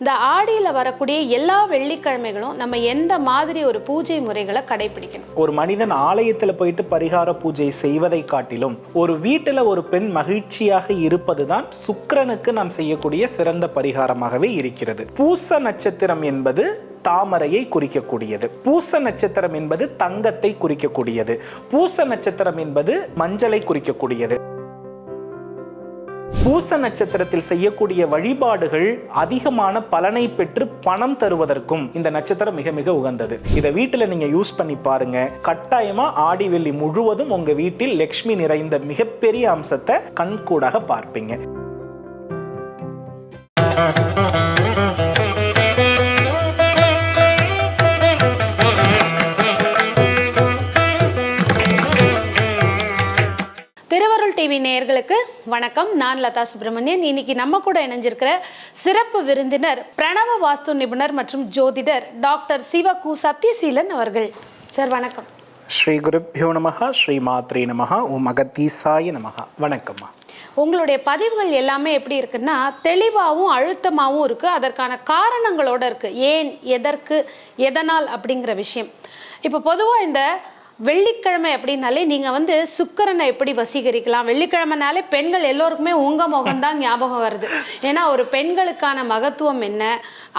இந்த ஆடியில் வரக்கூடிய எல்லா வெள்ளிக்கிழமைகளும் நம்ம எந்த மாதிரி ஒரு பூஜை முறைகளை கடைபிடிக்கணும் ஒரு மனிதன் ஆலயத்தில் போயிட்டு பரிகார பூஜை செய்வதை காட்டிலும் ஒரு வீட்டில் ஒரு பெண் மகிழ்ச்சியாக இருப்பதுதான் சுக்கரனுக்கு நாம் செய்யக்கூடிய சிறந்த பரிகாரமாகவே இருக்கிறது. பூச நட்சத்திரம் என்பது தாமரையை குறிக்கக்கூடியது. பூச நட்சத்திரம் என்பது தங்கத்தை குறிக்கக்கூடியது. பூச நட்சத்திரம் என்பது மஞ்சளை குறிக்கக்கூடியது. பூச நட்சத்திரத்தில் செய்யக்கூடிய வழிபாடுகள் அதிகமான பலனை பெற்று பணம் தருவதற்கும் இந்த நட்சத்திரம் மிக மிக உகந்தது. இதை வீட்டில் நீங்க யூஸ் பண்ணி பாருங்க. கட்டாயமா ஆடி வெள்ளி முழுவதும் உங்க வீட்டில் லக்ஷ்மி நிறைந்த மிகப்பெரிய அம்சத்தை கண்கூடாக பார்ப்பீங்க. டிவி நேயர்களுக்கு வணக்கம். நான் லதா சுப்பிரமணியன். இன்னைக்கு நம்ம கூட இணைஞ்சிருக்கிற சிறப்பு விருந்தினர் பிரணவ வாஸ்து நிபுணர் மற்றும் ஜோதிடர் டாக்டர் சிவ கு சத்யசீலன் அவர்கள். சார் வணக்கம். ஸ்ரீ குருப்பியோ நமஹா ஸ்ரீ மாத்ரே நமஹா ஓம் அகத்தீசாய நமஹா. வணக்கம்மா. உங்களுடைய பதிவுகள் எல்லாமே எப்படி இருக்குன்னா தெளிவாகவும் அழுத்தமாகவும் இருக்குது அதற்கான காரணங்களோட இருக்குது ஏன் எதற்கு எதனால் அப்படிங்கிற விஷயம். இப்போ பொதுவாக இந்த வெள்ளிக்கிழமை அப்படின்னாலே நீங்கள் வந்து சுக்கரனை எப்படி வசீகரிக்கலாம்? வெள்ளிக்கிழமைனாலே பெண்கள் எல்லோருக்குமே உங்கள் முகம்தான் ஞாபகம் வருது. ஏன்னா ஒரு பெண்களுக்கான மகத்துவம் என்ன?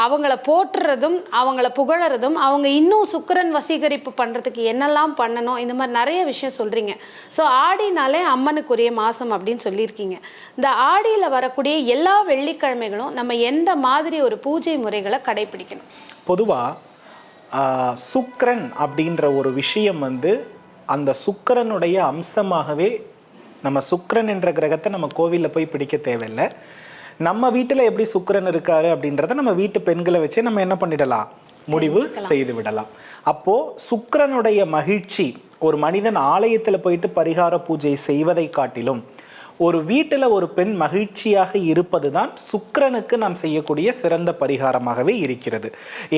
அவங்கள போற்றுறதும் அவங்கள புகழறதும் அவங்க இன்னும் சுக்கிரன் வசீகரிப்பு பண்ணுறதுக்கு என்னெல்லாம் பண்ணணும்? இந்த மாதிரி நிறைய விஷயம் சொல்கிறீங்க ஸோ ஆடினாலே அம்மனுக்குரிய மாதம் அப்படின்னு சொல்லியிருக்கீங்க. இந்த ஆடியில் வரக்கூடிய எல்லா வெள்ளிக்கிழமைகளும் நம்ம எந்த மாதிரி ஒரு பூஜை முறைகளை கடைபிடிக்கணும்? பொதுவாக சுக்கிரன் அப்படின்ற ஒரு விஷயம் வந்து அந்த சுக்கிரனுடைய அம்சமாகவே நம்ம சுக்கிரன் என்ற கிரகத்தை நம்ம கோவிலில் போய் பிடிக்க தேவையில்லை. நம்ம வீட்டில் எப்படி சுக்கிரன் இருக்காரு அப்படின்றத நம்ம வீட்டு பெண்களை வச்சே நம்ம என்ன பண்ணிடலாம்? முடிவு செய்து விடலாம். அப்போ சுக்கிரனுடைய மகிழ்ச்சி ஒரு மனிதன் ஆலயத்தில் போயிட்டு பரிகார பூஜை செய்வதை காட்டிலும் ஒரு வீட்டில் ஒரு பெண் மகிழ்ச்சியாக இருப்பது தான் சுக்கரனுக்கு நாம் செய்யக்கூடிய சிறந்த பரிகாரமாகவே இருக்கிறது.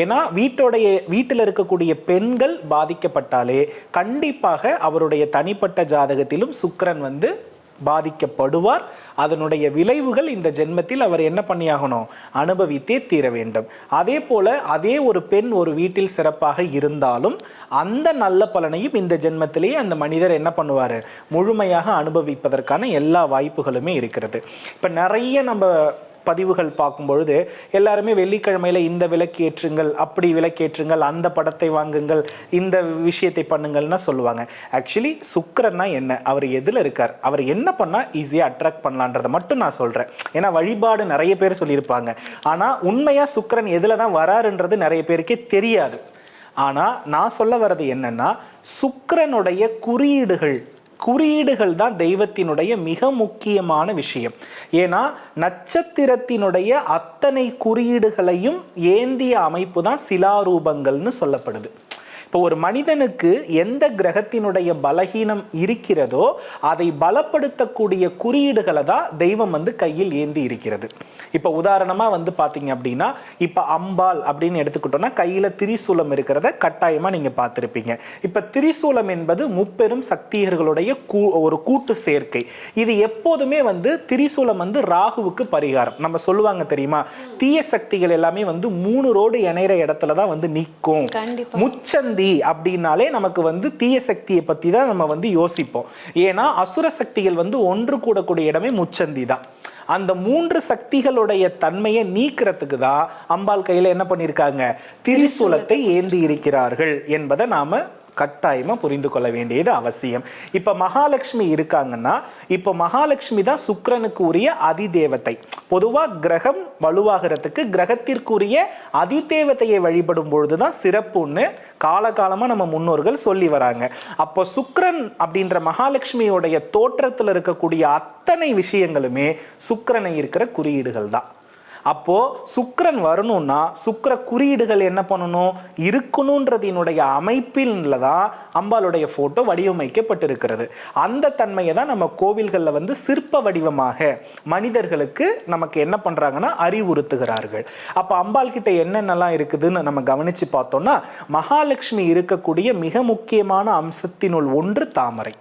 ஏன்னா வீட்டோடைய வீட்டில் இருக்கக்கூடிய பெண்கள் பாதிக்கப்பட்டாலே கண்டிப்பாக அவருடைய தனிப்பட்ட ஜாதகத்திலும் சுக்கரன் வந்து பாதிக்கப்படுவார். அதனுடைய விளைவுகள் இந்த ஜென்மத்தில் அவர் என்ன பண்ணியாகணும்? அனுபவித்தே தீர வேண்டும். அதே போல அதே ஒரு பெண் ஒரு வீட்டில் சிறப்பாக இருந்தாலும் அந்த நல்ல பலனையும் இந்த ஜென்மத்திலேயே அந்த மனிதர் என்ன பண்ணுவார்? முழுமையாக அனுபவிப்பதற்கான எல்லா வாய்ப்புகளுமே இருக்கிறது. இப்போ நிறைய நம்ம பதிவுகள் பார்க்கும் பொழுது எல்லாருமே வெள்ளிக்கிழமையில இந்த விலக்கேற்றுங்கள் அப்படி விலக்கேற்றுங்கள் அந்த படத்தை வாங்குங்கள் இந்த விஷயத்தை பண்ணுங்கள்னா சொல்லுவாங்க. ஆக்சுவலி சுக்கரன்னா என்ன? அவர் எதில் இருக்கார்? அவர் என்ன பண்ணால் ஈஸியாக அட்ராக்ட் பண்ணலான்றதை மட்டும் நான் சொல்கிறேன் ஏன்னா வழிபாடு நிறைய பேர் சொல்லியிருப்பாங்க. ஆனால் உண்மையாக சுக்கிரன் எதில் தான் வராருன்றது நிறைய பேருக்கே தெரியாது. ஆனால் நான் சொல்ல வர்றது என்னன்னா சுக்கரனுடைய குறியீடுகள் குறியீடுகள் தான் தெய்வத்தினுடைய மிக முக்கியமான விஷயம். ஏன்னா நட்சத்திரத்தினுடைய அத்தனை குறியீடுகளையும் ஏந்திய அமைப்பு தான் சிலாரூபங்கள்னு சொல்லப்படுது. இப்போ ஒரு மனிதனுக்கு எந்த கிரகத்தினுடைய பலகீனம் இருக்கிறதோ அதை பலப்படுத்தக்கூடிய குறியீடுகளை தான் தெய்வம் வந்து கையில் ஏந்தி இருக்கிறது. இப்போ உதாரணமா வந்து பாத்தீங்க அப்படின்னா இப்போ அம்பாள் அப்படின்னு எடுத்துக்கிட்டோம்னா கையில திரிசூலம் இருக்கிறத கட்டாயமா நீங்க பார்த்திருப்பீங்க. இப்ப திரிசூலம் என்பது முப்பெரும் சக்தியர்களுடைய கூ ஒரு கூட்டு சேர்க்கை. இது எப்போதுமே வந்து திரிசூலம் வந்து ராகுவுக்கு பரிகாரம். நம்ம சொல்லுவாங்க தெரியுமா? தீய சக்திகள் எல்லாமே வந்து மூணு ரோடு இணையிற இடத்துல தான் வந்து நிற்கும். கண்டிப்பா. முச்சந்தி அப்படின்னாலே நமக்கு வந்து தீய சக்தியை பத்தி தான் நம்ம வந்து யோசிப்போம். ஏன்னா அசுர சக்திகள் வந்து ஒன்று கூடக்கூடிய இடமே முச்சந்தி தான். அந்த மூன்று சக்திகளுடைய தன்மையை நீக்கிறதுக்கு தான் அம்பாள் கையில என்ன பண்ணியிருக்காங்க திரிசூலத்தை ஏந்தி இருக்கிறார்கள் என்பதை நாம கட்டாயமாக புரிந்து கொள்ள வேண்டியது அவசியம். இப்போ மகாலட்சுமி இருக்காங்கன்னா இப்போ மகாலட்சுமி தான் சுக்கரனுக்கு உரிய அதிதேவத்தை. பொதுவாக கிரகம் வலுவாகிறதுக்கு கிரகத்திற்குரிய அதிதேவத்தையை வழிபடும் பொழுது தான் சிறப்புன்னு காலகாலமாக நம்ம முன்னோர்கள் சொல்லி வராங்க. அப்போ சுக்கரன் அப்படின்ற மகாலட்சுமியோடைய தோற்றத்தில் இருக்கக்கூடிய அத்தனை விஷயங்களுமே சுக்கரனை இருக்கிற குறியீடுகள் தான். அப்போ சுக்கரன் வரணும்னா சுக்கர குறியீடுகள் என்ன பண்ணணும்? இருக்கணுன்றதினுடைய அமைப்பில் தான் அம்பாளுடைய போட்டோ வடிவமைக்கப்பட்டிருக்கிறது. அந்த தன்மையை தான் நம்ம கோவில்களில் வந்து சிற்ப வடிவமாக மனிதர்களுக்கு நமக்கு என்ன பண்றாங்கன்னா அறிவுறுத்துகிறார்கள். அப்போ அம்பாள் கிட்ட என்னென்னலாம் இருக்குதுன்னு நம்ம கவனிச்சு பார்த்தோம்னா மகாலட்சுமி இருக்கக்கூடிய மிக முக்கியமான அம்சத்தினுள் ஒன்று தாமரை.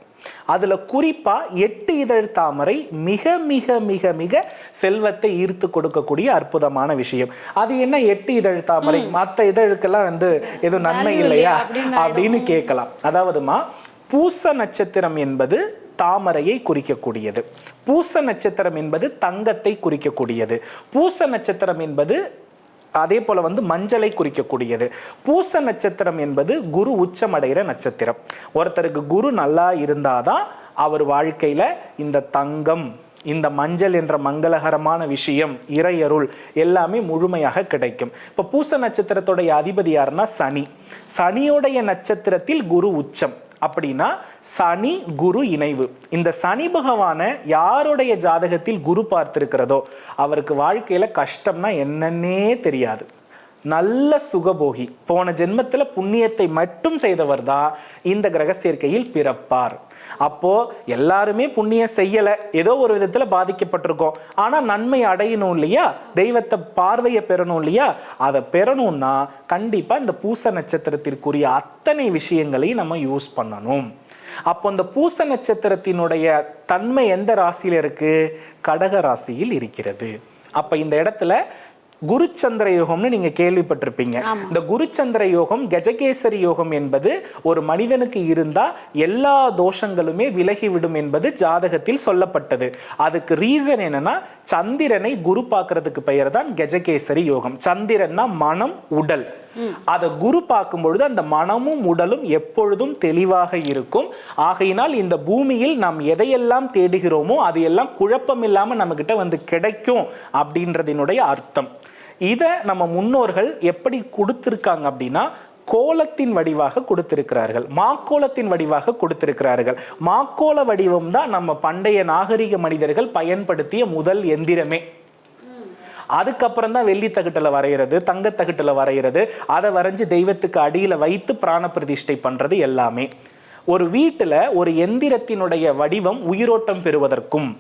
அதுல குறிப்பா எட்டு இதழ் தாமரை மிக மிக மிக மிக செல்வத்தை ஈர்த்து கொடுக்கக்கூடிய அற்புதமான விஷயம். அது என்ன எட்டு இதழ் தாமரை? மற்ற இதழுக்கெல்லாம் வந்து எதுவும் நன்மை இல்லையா? அப்படின்னு கேட்கலாம். அதாவதுமா பூச நட்சத்திரம் என்பது தாமரையை குறிக்கக்கூடியது. பூச நட்சத்திரம் என்பது தங்கத்தை குறிக்கக்கூடியது. பூச நட்சத்திரம் என்பது அதே போல வந்து மஞ்சளை குறிக்கக்கூடியது. பூச நட்சத்திரம் என்பது குரு உச்சமடைகிற நட்சத்திரம். ஒருத்தருக்கு குரு நல்லா இருந்தாதான் அவர் வாழ்க்கையில இந்த தங்கம் இந்த மஞ்சள் என்ற மங்களகரமான விஷயம் இறையருள் எல்லாமே முழுமையாக கிடைக்கும். இப்போ பூச நட்சத்திரத்துடைய அதிபதி யாருன்னா சனி. சனியுடைய நட்சத்திரத்தில் குரு உச்சம். அப்படின்னா சனி குரு இணைவு. இந்த சனி பகவானை யாருடைய ஜாதகத்தில் குரு பார்த்திருக்கிறதோ அவருக்கு வாழ்க்கையில கஷ்டம்னா என்னன்னே தெரியாது. நல்ல சுகபோகி. போன ஜென்மத்தில் புண்ணியத்தை மட்டும் செய்தவர் தான் இந்த கிரக சேர்க்கையில் பிறப்பார். அப்போ எல்லாருமே புண்ணியம் செய்யலை. ஏதோ ஒரு விதத்தில் பாதிக்கப்பட்டிருக்கோம். ஆனால் நன்மை அடையணும் இல்லையா? தெய்வத்தை பார்வையை பெறணும் இல்லையா? அதை பெறணும்னா கண்டிப்பாக இந்த பூச நட்சத்திரத்திற்குரிய அத்தனை விஷயங்களையும் நம்ம யூஸ் பண்ணணும். அப்போ இந்த பூச நட்சத்திரத்தினுடைய தன்மை எந்த ராசியில் இருக்கு? கடக ராசியில் இருக்கிறது. அப்போ இந்த இடத்துல குருச்சந்திர யோகம்னு நீங்க கேள்விப்பட்டிருப்பீங்க. இந்த குருச்சந்திர யோகம் கஜகேசரி யோகம் என்பது ஒரு மனிதனுக்கு இருந்தா எல்லா தோஷங்களுமே விலகிவிடும் என்பது ஜாதகத்தில் சொல்லப்பட்டது. அதுக்கு ரீசன் என்னன்னா சந்திரனை குரு பார்க்கிறதுக்கு பெயர் தான் கஜகேசரி யோகம். சந்திரன்னா மனம் உடல். அதை குரு பார்க்கும் பொழுது அந்த மனமும் உடலும் எப்பொழுதும் தெளிவாக இருக்கும். ஆகையினால் இந்த பூமியில் நாம் எதையெல்லாம் தேடுகிறோமோ அது எல்லாம் குழப்பம் இல்லாமல் நம்மக்கிட்ட வந்து கிடைக்கும் அப்படின்றதினுடைய அர்த்தம். இதை நம்ம முன்னோர்கள் எப்படி கொடுத்துருக்காங்க அப்படின்னா கோலத்தின் வடிவாக கொடுத்திருக்கிறார்கள். மாக்கோலத்தின் வடிவாக கொடுத்திருக்கிறார்கள். மாக்கோல வடிவம் தான் நம்ம பண்டைய நாகரிக மனிதர்கள் பயன்படுத்திய முதல் எந்திரமே. அதுக்கப்புறம் தான் வெள்ளி தகட்டில் வரைகிறது தங்க வரைகிறது. அதை வரைஞ்சி தெய்வத்துக்கு அடியில் வைத்து பிராண பிரதிஷ்டை பண்ணுறது எல்லாமே. ஒரு வீட்டில் ஒரு எந்திரத்தினுடைய வடிவம் உயிரோட்டம் பெறுவதற்கும்.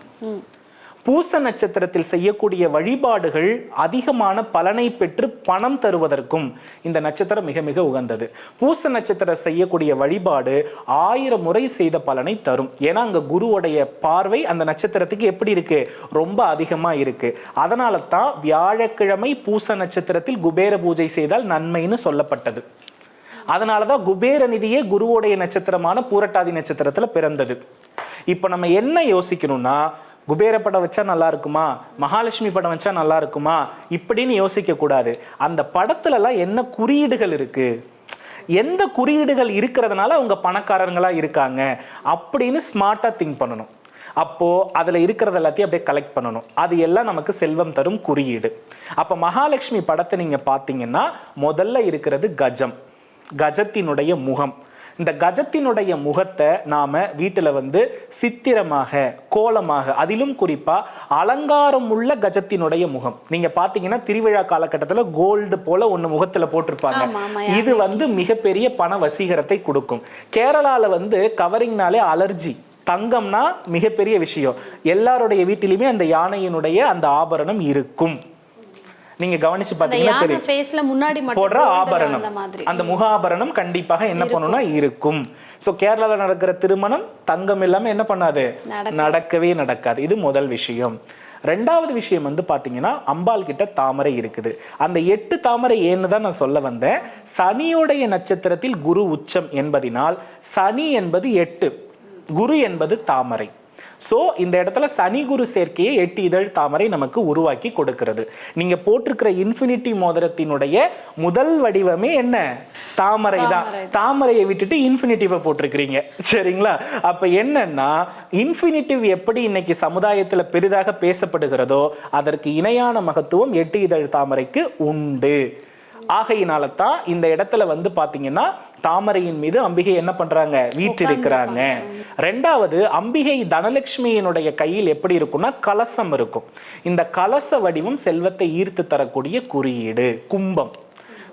பூச நட்சத்திரத்தில் செய்யக்கூடிய வழிபாடுகள் அதிகமான பலனை பெற்று பணம் தருவதற்கும் இந்த நட்சத்திரம் மிக மிக உகந்தது. பூச நட்சத்திரம் செய்யக்கூடிய வழிபாடு ஆயிரம் முறை செய்த பலனை தரும். ஏன்னா அங்க குருவுடைய பார்வை அந்த நட்சத்திரத்துக்கு எப்படி இருக்கு? ரொம்ப அதிகமா இருக்கு. அதனால தான் வியாழக்கிழமை பூச நட்சத்திரத்தில் குபேர பூஜை செய்தால் நன்மைன்னு சொல்லப்பட்டது. அதனாலதான் குபேர நிதியே குருவோடைய நட்சத்திரமான பூரட்டாதி நட்சத்திரத்துல பிறந்தது. இப்ப நம்ம என்ன யோசிக்கணும்னா குபேர படம் வச்சா நல்லா இருக்குமா? மகாலட்சுமி படம் வச்சா நல்லா இருக்குமா? இப்படின்னு யோசிக்க கூடாது. அந்த படத்துலலாம் என்ன குறியீடுகள் இருக்கு? எந்த குறியீடுகள் இருக்கிறதுனால அவங்க பணக்காரங்களா இருக்காங்க? அப்படின்னு ஸ்மார்ட்டா திங்க் பண்ணணும். அப்போ அதுல இருக்கிறது எல்லாத்தையும் அப்படியே கலெக்ட் பண்ணணும். அது எல்லாம் நமக்கு செல்வம் தரும் குறியீடு. அப்ப மகாலட்சுமி படத்தை நீங்க பாத்தீங்கன்னா முதல்ல இருக்கிறது கஜம். கஜத்தினுடைய முகம். இந்த கஜத்தினுடைய முகத்தை நாம வீட்டுல வந்து சித்திரமாக கோலமாக அதிலும் குறிப்பா அலங்காரம் உள்ள கஜத்தினுடைய முகம். நீங்க பாத்தீங்கன்னா திருவிழா காலகட்டத்துல கோல்டு போல ஒண்ணு முகத்துல போட்டிருப்பாங்க. இது வந்து மிகப்பெரிய பண வசீகரத்தை கொடுக்கும். கேரளால வந்து கவரிங்னாலே அலர்ஜி. தங்கம்னா மிகப்பெரிய விஷயம். எல்லாருடைய வீட்டிலுமே அந்த யானையினுடைய அந்த ஆபரணம் இருக்கும். நீங்க கவனிச்சு பாத்தீங்கன்னா தெரியும். ஃபேஸ்ல முன்னாடி மட்டும் போடுற ஆபரணம். அந்த முக ஆபரணம் கண்டிப்பாக என்ன பண்ணும்னா இருக்கும். சோ கேரளால நடக்கிற திருமணம் தங்கம் இல்லாம என்ன பண்ணாது. நடக்கவே நடக்காது. இது முதல் விஷயம். ரெண்டாவது விஷயம் வந்து பாத்தீங்கன்னா அம்பாள் கிட்ட தாமரை இருக்குது. அந்த எட்டு தாமரை ஏன்னு தான் நான் சொல்ல வந்தேன். சனியுடைய நட்சத்திரத்தில் குரு உச்சம் என்பதினால் சனி என்பது எட்டு குரு என்பது தாமரை. சோ இந்த இடத்துல சனி குரு சேர்க்கையை எட்டு இதழ் தாமரை நமக்கு உருவாக்கி கொடுக்கிறது. நீங்க போட்டிருக்கிற இன்ஃபினிட்டி மோதிரத்தினுடைய முதல் வடிவமே என்ன? தாமரை தான். தாமரையை விட்டுட்டு இன்ஃபினிட்டிவை போட்டிருக்கிறீங்க. சரிங்களா? அப்ப என்னன்னா இன்ஃபினிட்டிவ் எப்படி இன்னைக்கு சமுதாயத்துல பெரிதாக பேசப்படுகிறதோ அதற்கு இணையான மகத்துவம் எட்டு இதழ் தாமரைக்கு உண்டு. ஆகையினால தான் இந்த இடத்துல வந்து பாத்தீங்கன்னா தாமரையின் மீது அம்பிகை என்ன பண்றாங்க? வீற்றிருக்கிறாங்க. ரெண்டாவது அம்பிகை தனலட்சுமியினுடைய கையில் எப்படி இருக்கும்னா கலசம் இருக்கும். இந்த கலச வடிவம் செல்வத்தை ஈர்த்து தரக்கூடிய குறியீடு கும்பம்.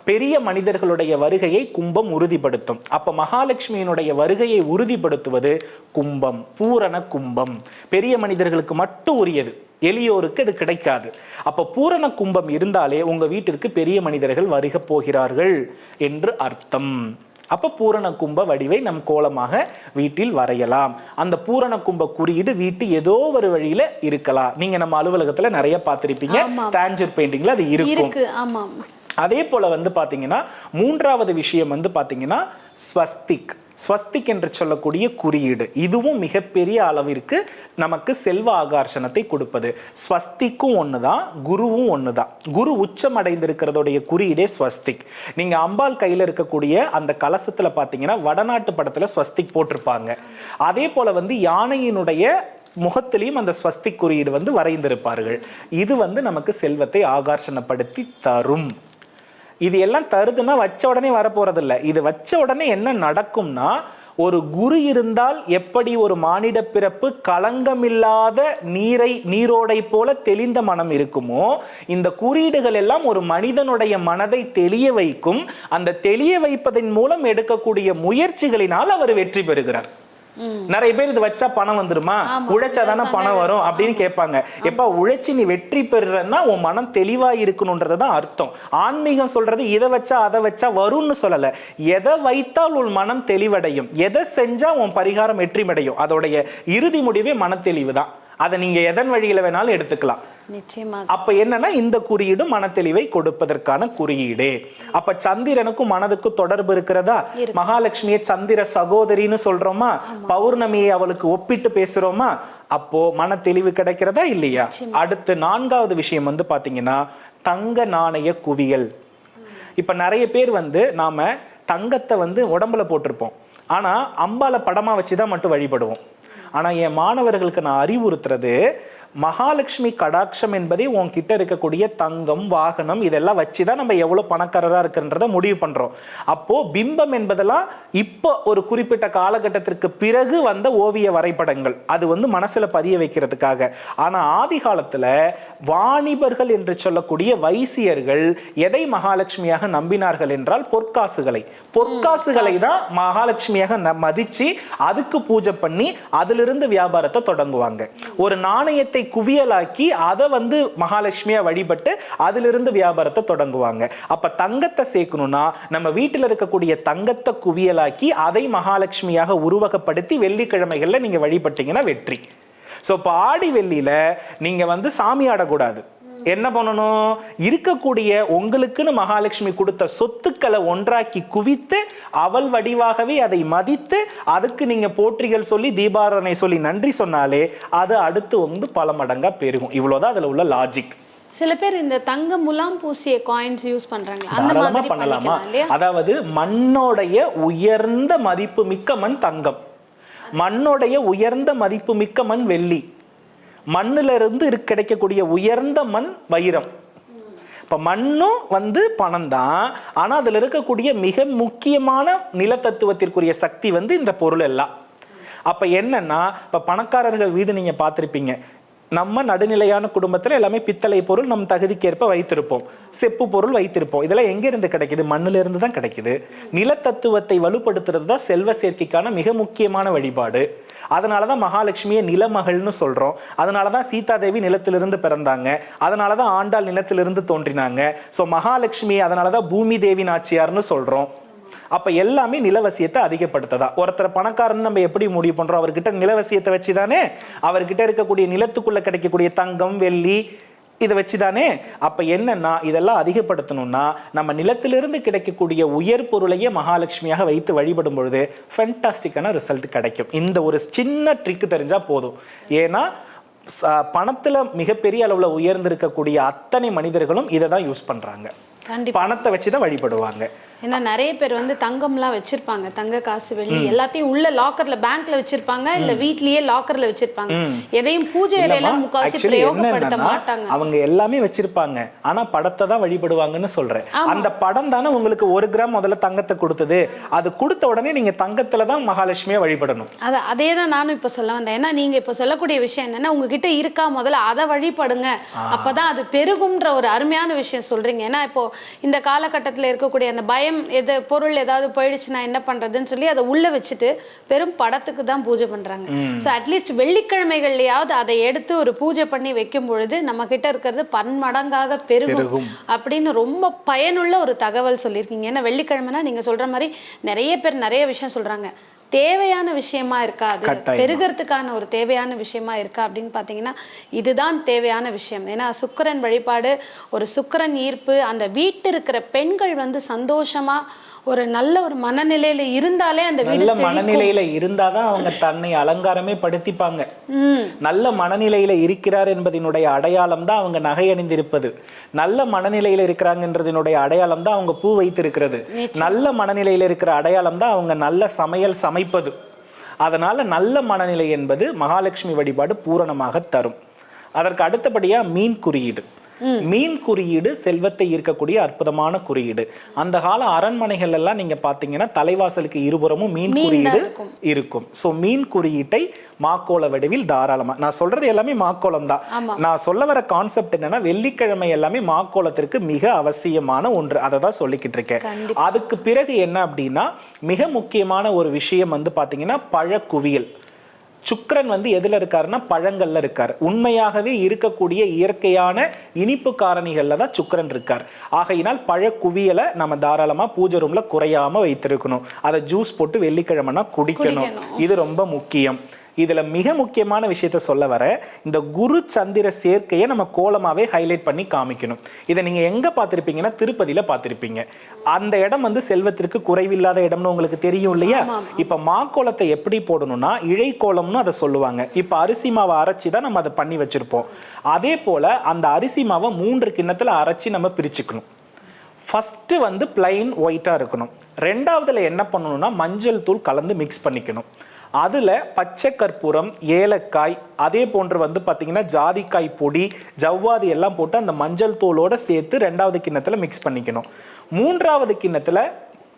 பெரிய மனிதர்களுடைய வருகையை கும்பம் உறுதிப்படுத்தும். அப்ப மகாலட்சுமியினுடைய வருகையை உறுதிப்படுத்துவது கும்பம் பூரண கும்பம். பெரிய மனிதர்களுக்கு மட்டும் உரியது. எளியோருக்கு அது கிடைக்காது. அப்ப பூரண கும்பம் இருந்தாலே உங்க வீட்டிற்கு பெரிய மனிதர்கள் வருக போகிறார்கள் என்று அர்த்தம். அப்ப பூரண கும்ப வடிவை நம் கோலமாக வீட்டில் வரையலாம். அந்த பூரண கும்ப குறியீடு வீட்டு ஏதோ ஒரு வழியில இருக்கலாம். நீங்க நம்ம அலுவலகத்துல நிறைய பார்த்திருப்பீங்க. டாஞ்சர் பெயிண்டிங்ல அது இருக்கும். இருக்கு. ஆமா ஆமா. அதே போல வந்து பாத்தீங்கன்னா மூன்றாவது விஷயம் வந்து பாத்தீங்கன்னா ஸ்வஸ்திக். ஸ்வஸ்திக் என்று சொல்லக்கூடிய குறியீடு. இதுவும் மிகப்பெரிய அளவிற்கு நமக்கு செல்வ ஆகர்ஷணத்தை கொடுப்பது. ஸ்வஸ்திக்கும் ஒன்று தான் குருவும் ஒன்று தான் குரு உச்சம் அடைந்திருக்கிறதுடைய குறியீடே ஸ்வஸ்திக். நீங்க அம்பாள் கையில் இருக்கக்கூடிய அந்த கலசத்துல பார்த்தீங்கன்னா வடநாட்டு படத்துல ஸ்வஸ்திக் போட்டிருப்பாங்க. அதே போல வந்து யானையினுடைய முகத்திலையும் அந்த ஸ்வஸ்திக் குறியீடு வந்து வரைந்திருப்பார்கள். இது வந்து நமக்கு செல்வத்தை ஆகர்ஷணப்படுத்தி தரும். இது எல்லாம் தருதுன்னா வச்ச உடனே வரப்போறதில்ல. இது வச்ச உடனே என்ன நடக்கும்னா ஒரு குரு இருந்தால் எப்படி ஒரு மானிட பிறப்பு களங்கமில்லாத நீரை நீரோடை போல தெளிந்த மனம் இருக்குமோ இந்த குறியீடுகள் எல்லாம் ஒரு மனிதனுடைய மனதை தெளிய வைக்கும். அந்த தெளிய வைப்பதன் மூலம் எடுக்கக்கூடிய முயற்சிகளினால் அவர் வெற்றி பெறுகிறார். நிறைய பேர் இது வச்சா பணம் வந்துருமா? உழைச்சாதானே பணம் வரும் அப்படின்னு கேட்பாங்க. எப்ப உழைச்சி நீ வெற்றி பெறுறன்னா உன் மனம் தெளிவா இருக்கணும்ன்றது தான் அர்த்தம். ஆன்மீகம் சொல்றது இதை வச்சா அதை வச்சா வரும்னு சொல்லல. எதை வைத்தால் உன் மனம் தெளிவடையும்? எதை செஞ்சா உன் பரிகாரம் வெற்றிமடையும் அதோடைய இறுதி முடிவே மனத்தெளிவு தான். அதை நீங்க எதன் வழியில வேணாலும் எடுத்துக்கலாம். நிச்சயமாக. அப்ப என்னன்னா இந்த குறியீடு மனத்தெளிவை கொடுப்பதற்கான குறியீடு. அப்ப சந்திரனுக்கும் மனதுக்கும் தொடர்பு இருக்கிறதா? மகாலட்சுமியை சந்திர சகோதரின்னு சொல்றோமா? பௌர்ணமியை அவளுக்கு ஒப்பிட்டு பேசுறோமா? அப்போ மன தெளிவு கிடைக்கிறதா இல்லையா? அடுத்து நான்காவது விஷயம் வந்து பாத்தீங்கன்னா தங்க நாணய குவியல். இப்ப நிறைய பேர் வந்து நாம தங்கத்தை வந்து உடம்புல போட்டிருப்போம். ஆனா அம்பால படமா வச்சுதான் மட்டும் வழிபடுவோம். ஆனா என் மாணவர்களுக்கு நான் அறிவுறுத்துறது மகாலட்சுமி கடாட்சம் என்பதே உன்கிட்ட இருக்கக்கூடிய தங்கம் வாகனம் இதெல்லாம் வச்சுதான் நம்ம எவ்வளவு பணக்காரரா இருக்குன்றத முடிவு பண்றோம். அப்போ பிம்பம் என்பதெல்லாம் இப்போ ஒரு குறிப்பிட்ட காலகட்டத்திற்கு பிறகு வந்த ஓவிய வரைபடங்கள். அது வந்து மனசுல பதிய வைக்கிறதுக்காக. ஆனா ஆதி காலத்துல வாணிபர்கள் என்று சொல்லக்கூடிய வைசியர்கள் எதை மகாலட்சுமியாக நம்பினார்கள் என்றால் பொற்காசுகளை. பொற்காசுகளை தான் மகாலட்சுமியாக ந- மதிச்சு அதுக்கு பூஜை பண்ணி அதிலிருந்து வியாபாரத்தை தொடங்குவாங்க. ஒரு நாணயத்தை குவியலாக்கி அதை வந்து மகாலட்சுமியா வழிபட்டு அதிலிருந்து வியாபாரத்தை தொடங்குவாங்க. அப்ப தங்கத்தை சேர்க்கணும்னா நம்ம வீட்டில் இருக்கக்கூடிய தங்கத்தை குவியலாக்கி அதை மகாலட்சுமியாக உருவகப்படுத்தி வெள்ளிக்கிழமைகள்ல நீங்க வழிபட்டீங்கன்னா வெற்றி. சோ இப்போ ஆடி வெள்ளியில நீங்க வந்து சாமி ஆடக்கூடாது. என்ன பண்ணணும்? இருக்கக்கூடிய உங்களுக்குன்னு மகாலட்சுமி கொடுத்த சொத்துக்களை ஒன்றாக்கி குவித்து அவள் வடிவாகவே அதை மதித்து அதுக்கு நீங்க போற்றிகள் சொல்லி தீபாராதனை சொல்லி நன்றி சொன்னாலே அது அடுத்து வந்து பல மடங்கா பெருகும். இவ்வளவுதான் அதுல உள்ள லாஜிக் சில பேர் இந்த தங்க முலாம் பூசிய காயின்ஸ் யூஸ் பண்றாங்க அந்த மாதிரி பண்ணலாமா? அதாவது மண்ணோடைய உயர்ந்த மதிப்பு மிக்க மண் தங்கம். மண்ணோடைய உயர்ந்த மதிப்பு மிக்க மண் வெள்ளி. மண்ணுல இருந்து கிடைக்கக்கூடிய உயர்ந்த மண் வைரம். இப்ப மண்ணும் வந்து பணம் தான் ஆனா அதுல இருக்கக்கூடிய மிக முக்கியமான நிலத்தத்துவத்திற்குரிய சக்தி வந்து இந்த பொருள் எல்லாம். அப்ப என்னன்னா இப்ப பணக்காரர்கள் வீடு நீங்க பார்த்துருப்பீங்க. நம்ம நடுநிலையான குடும்பத்துல எல்லாமே பித்தளை பொருள் நம் தகுதிக்கேற்ப வைத்திருப்போம். செப்பு பொருள் வைத்திருப்போம். இதெல்லாம் எங்க இருந்து கிடைக்குது? மண்ணுல இருந்து தான் கிடைக்குது. நிலத்தத்துவத்தை வலுப்படுத்துறது தான் செல்வ சேர்க்கைக்கான மிக முக்கியமான வழிபாடு. அதனாலதான் மகாலட்சுமியை நிலமகள்னு சொல்கிறோம் அதனால் தான் சீதா சீதாதேவி நிலத்திலிருந்து பிறந்தாங்க. அதனாலதான் ஆண்டாள் நிலத்திலிருந்து தோன்றினாங்க. சோ மகாலட்சுமி அதனாலதான் பூமி தேவி நாச்சியார்னு சொல்கிறோம் அப்ப எல்லாமே நிலவசியத்தை அதிகப்படுத்ததா. ஒருத்தர் பணக்காரன் நம்ம எப்படி முடிவு பண்றோம்? அவர்கிட்ட நிலவசியத்தை வச்சுதானே? அவர்கிட்ட இருக்கக்கூடிய நிலத்துக்குள்ள கிடைக்கக்கூடிய தங்கம் வெள்ளி இதை வச்சுதானே அப்ப என்னன்னா இதெல்லாம் அதிகப்படுத்தணும்னா நம்ம நிலத்திலிருந்து கிடைக்கக்கூடிய உயர் பொருளையே மகாலட்சுமியாக வைத்து வழிபடும் பொழுது ஃபென்டாஸ்டிக்கான ரிசல்ட் கிடைக்கும். இந்த ஒரு சின்ன ட்ரிக் தெரிஞ்சா போதும். ஏன்னா பணத்துல மிகப்பெரிய அளவுல உயர்ந்திருக்கக்கூடிய அத்தனை மனிதர்களும் இதை தான் யூஸ் பண்றாங்க. கண்டிப்பா. பணத்தை வச்சுதான் வழிபடுவாங்க. ஏன்னா நிறைய பேர் வந்து தங்கம்லாம் வச்சிருப்பாங்க. தங்க காசு வெள்ளி எல்லாத்தையும் உள்ள லாக்கர்ல பேங்க்ல வச்சிருப்பாங்க இல்ல வீட்லயே லாக்கர்ல வச்சிருப்பாங்க. எதையும் பூஜை முக்காவாசி actually பிரயோகப்படுத்த மாட்டாங்க. அவங்க எல்லாமே வச்சிருப்பாங்க. ஆனா படத்தை தான் வழிபடுவாங்கன்னு சொல்றேன். அந்த படம் தானே உங்களுக்கு ஒரு கிராம் முதல்ல தங்கத்தை கொடுத்தது. அது கொடுத்த உடனே நீங்க தங்கத்துல தான் மகாலட்சுமியை வழிபடணும். அத அதே தான் நானும் இப்ப சொல்ல வந்தேன். ஏன்னா நீங்க இப்ப சொல்லக்கூடிய விஷயம் என்னன்னா உங்ககிட்ட இருக்கா முதல்ல அதை வழிபடுங்க. அப்பதான் அது பெருகும்ன்ற ஒரு அருமையான விஷயம் சொல்றீங்க. ஏன்னா இப்போ இந்த காலகட்டத்துல இருக்கக்கூடிய அந்த பய பயம் எது பொருள் ஏதாவது போயிடுச்சுன்னா என்ன பண்றதுன்னு சொல்லி அதை உள்ள வச்சுட்டு வெறும் படத்துக்கு தான் பூஜை பண்றாங்க. ஸோ அட்லீஸ்ட் வெள்ளிக்கிழமைகள்லயாவது அதை எடுத்து ஒரு பூஜை பண்ணி வைக்கும் பொழுது நம்ம கிட்ட இருக்கிறது பன்மடங்காக பெருகும் பெருகும். அப்படின்னு ரொம்ப பயனுள்ள ஒரு தகவல் சொல்லியிருக்கீங்க. ஏன்னா வெள்ளிக்கிழமைனா நீங்க சொல்ற மாதிரி நிறைய பேர் நிறைய விஷயம் சொல்றாங்க. தேவையான விஷயமா இருக்கா அது. பெருகிறதுக்கான ஒரு தேவையான விஷயமா இருக்கா அப்படின்னு பார்த்தீங்கன்னா இதுதான் தேவையான விஷயம் ஏன்னா சுக்கிரன் வழிபாடு ஒரு சுக்கிரன் ஈர்ப்பு அந்த வீட்டு இருக்கிற பெண்கள் வந்து சந்தோஷமா ஒரு நல்ல ஒரு மனநிலையில இருந்தாலே அந்த நல்ல. மனநிலையில இருந்தாதான் அவங்க தன்னை அலங்காரமே படுத்திப்பாங்க. நல்ல மனநிலையில இருக்கிறார் என்பதனுடைய அடையாளம் தான் அவங்க நகை அணிந்திருப்பது நல்ல மனநிலையில இருக்கிறாங்கன்றதனுடைய அடையாளம் தான் அவங்க பூ வைத்திருக்கிறது. நல்ல மனநிலையில இருக்கிற அடையாளம் தான் அவங்க நல்ல சமையல் சமைப்பது. அதனால நல்ல மனநிலை என்பது மகாலட்சுமி வழிபாடு பூரணமாக தரும். அதற்கு அடுத்தபடியா மீன் குறியீடு. மீன் குறியீடு செல்வத்தை ஈர்க்கக்கூடிய அற்புதமான குறியீடு. அந்த கால அரண்மனைகள் எல்லாம் நீங்க பாத்தீங்கன்னா தலைவாசலுக்கு இருபுறமும் மீன் குறியீடு இருக்கும். சோ மீன் குறியீட்டை மாக்கோள வடிவில் தாராளமா நான் சொல்றது எல்லாமே மாக்கோளம் தான். நான் சொல்ல வர கான்செப்ட் என்னன்னா வெள்ளிக்கிழமை எல்லாமே மாக்கோளத்திற்கு மிக அவசியமான ஒன்று. அதை தான் சொல்லிக்கிட்டு இருக்கேன். அதுக்கு பிறகு என்ன அப்படின்னா மிக முக்கியமான ஒரு விஷயம் வந்து பாத்தீங்கன்னா பழக்குவியல். சுக்கிரன் வந்து எதுல இருக்காருன்னா பழங்கள்ல இருக்கார். உண்மையாகவே இருக்கக்கூடிய இயற்கையான இனிப்பு காரணிகள்ல தான் சுக்கிரன் இருக்கார். ஆகையினால் பழக்குவியலை நம்ம தாராளமா பூஜை ரூம்ல குறையாம வைத்திருக்கணும். அதை ஜூஸ் போட்டு வெள்ளிக்கிழமைனா குடிக்கணும். இது ரொம்ப முக்கியம். இதுல மிக முக்கியமான விஷயத்த சொல்ல வர இந்த குரு சந்திர சேர்க்கையை நம்ம கோலமாவே ஹைலைட் பண்ணி காமிக்கணும். இதை நீங்க எங்க பார்த்திருப்பீங்கன்னா திருப்பதியில பார்த்திருப்பீங்க. அந்த இடம் வந்து செல்வத்திற்கு குறைவில்லாத இடம்னு உங்களுக்கு தெரியும் இல்லையா? இப்ப மாக்கோலத்தை எப்படி போடணும்னா இழை கோலம்னு அதை சொல்லுவாங்க. இப்ப அரிசி மாவை அரைச்சி தான் நம்ம அதை பண்ணி வச்சிருப்போம். அதே போல அந்த அரிசி மாவை மூன்று கிண்ணத்துல அரைச்சி நம்ம பிரிச்சுக்கணும். ஃபஸ்ட்டு வந்து பிளைன் ஒயிட்டாக இருக்கணும். ரெண்டாவதுல என்ன பண்ணணும்னா மஞ்சள் தூள் கலந்து மிக்ஸ் பண்ணிக்கணும். அதில் பச்சை கற்பூரம் ஏலக்காய் அதே போன்று வந்து பார்த்தீங்கன்னா ஜாதிக்காய் பொடி ஜவ்வாதி எல்லாம் போட்டு அந்த மஞ்சள் தோலோடு சேர்த்து ரெண்டாவது கிண்ணத்தில் மிக்ஸ் பண்ணிக்கணும். மூன்றாவது கிண்ணத்தில்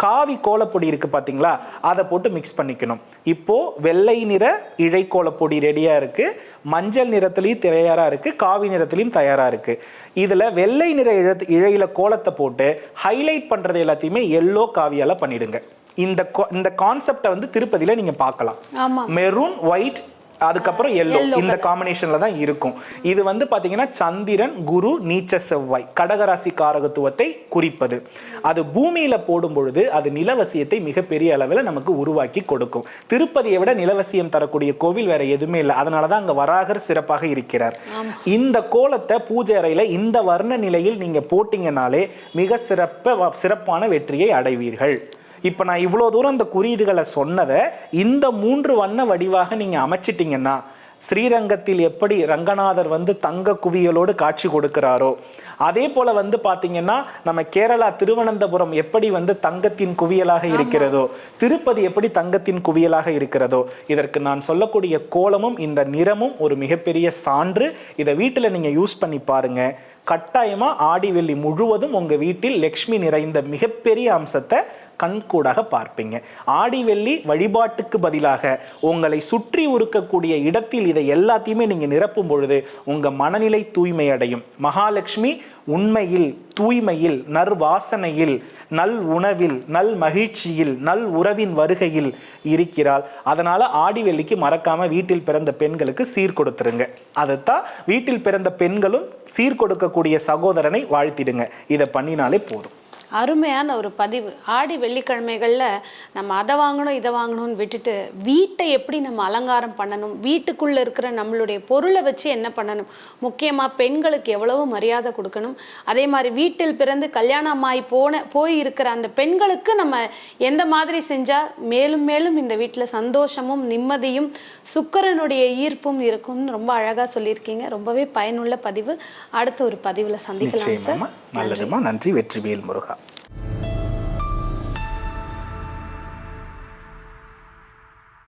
காவி கோலப்பொடி இருக்குது பார்த்தீங்களா அதை போட்டு மிக்ஸ் பண்ணிக்கணும். இப்போது வெள்ளை நிற இழை கோலப்பொடி ரெடியாக இருக்குது மஞ்சள் நிறத்துலேயும் தயாராக இருக்குது காவி நிறத்துலேயும் தயாராக இருக்குது இதில் வெள்ளை நிற இழ இழையில் கோலத்தை போட்டு ஹைலைட் பண்ணுறது எல்லாத்தையுமே எல்லோ காவியால் பண்ணிவிடுங்க இந்த இந்த கான்செப்டை வந்து திருப்பதியில நீங்க பார்க்கலாம். மெரூன் ஒயிட் அதுக்கப்புறம் எல்லோ இந்த காம்பினேஷன்ல தான் இருக்கும். இது வந்து பாத்தீங்கன்னா சந்திரன் குரு நீச்ச செவ்வாய். கடகராசி காரகத்துவத்தை குறிப்பது. அது பூமியில போடும் பொழுது அது நிலவசியத்தை மிகப்பெரிய அளவில் நமக்கு உருவாக்கி கொடுக்கும். திருப்பதியை விட நிலவசியம் தரக்கூடிய கோவில் வேற எதுவுமே இல்லை. அதனாலதான் அங்க வராகர் சிறப்பாக இருக்கிறார். இந்த கோலத்தை பூஜை அறையில இந்த வர்ண நிலையில் நீங்க போட்டீங்கனாலே மிக சிறப்ப சிறப்பான வெற்றியை அடைவீர்கள். இப்ப நான் இவ்வளவு தூரம் இந்த குறியீடுகளை சொன்னதை இந்த மூன்று வண்ண வடிவாக நீங்க அமைச்சிட்டீங்கன்னா ஸ்ரீரங்கத்தில் எப்படி ரங்கநாதர் வந்து தங்க குவியலோடு காட்சி கொடுக்கிறாரோ அதே போல வந்து பாத்தீங்கன்னா நம்ம கேரளா திருவனந்தபுரம் எப்படி வந்து தங்கத்தின் குவியலாக இருக்கிறதோ திருப்பதி எப்படி தங்கத்தின் குவியலாக இருக்கிறதோ இதற்கு நான் சொல்லக்கூடிய கோலமும் இந்த நிறமும் ஒரு மிகப்பெரிய சான்று. இதை வீட்டுல நீங்க யூஸ் பண்ணி பாருங்க. கட்டாயமா ஆடி வெள்ளி முழுவதும் உங்க வீட்டில் லக்ஷ்மி நிறைந்த மிகப்பெரிய அம்சத்தை கண்கூடாக பார்ப்பீங்க. ஆடி வெள்ளி வழிபாட்டுக்கு பதிலாக உங்களை சுற்றி இருக்கக்கூடிய இடத்தில் இதை எல்லாத்தையுமே நீங்க நிரப்பும் பொழுது உங்க மனநிலை தூய்மை அடையும் மகாலட்சுமி உண்மையில் தூய்மையில் நர்வாசனையில் நல் உணவில் நல் மகிழ்ச்சியில் நல் உறவின் வருகையில் இருக்கிறாள். அதனால ஆடி வெள்ளிக்கு மறக்காம வீட்டில் பிறந்த பெண்களுக்கு சீர் கொடுத்துருங்க. அதைத்தான் வீட்டில் பிறந்த பெண்களும் சீர் கொடுக்கக்கூடிய சகோதரனை வாழ்த்திடுங்க. இதை பண்ணினாலே போதும். அருமையான ஒரு பதிவு. ஆடி வெள்ளிக்கிழமைகளில் நம்ம அதை வாங்கணும் இதை வாங்கணும்னு விட்டுட்டு வீட்டை எப்படி நம்ம அலங்காரம் பண்ணணும் வீட்டுக்குள்ளே இருக்கிற நம்மளுடைய பொருளை வச்சு என்ன பண்ணணும் முக்கியமாக பெண்களுக்கு எவ்வளவு மரியாதை கொடுக்கணும் அதே மாதிரி வீட்டில் பிறந்து கல்யாணமாய் போன போய் இருக்கிற அந்த பெண்களுக்கு நம்ம எந்த மாதிரி செஞ்சால் மேலும் மேலும் இந்த வீட்டில் சந்தோஷமும் நிம்மதியும் சுக்கிரனுடைய ஈர்ப்பும் இருக்கும்னு ரொம்ப அழகாக சொல்லியிருக்கீங்க. ரொம்பவே பயனுள்ள பதிவு. அடுத்த ஒரு பதிவில் சந்திக்கலாம் சார். நல்லதுமா நன்றி. வெற்றிவேல் முருகா.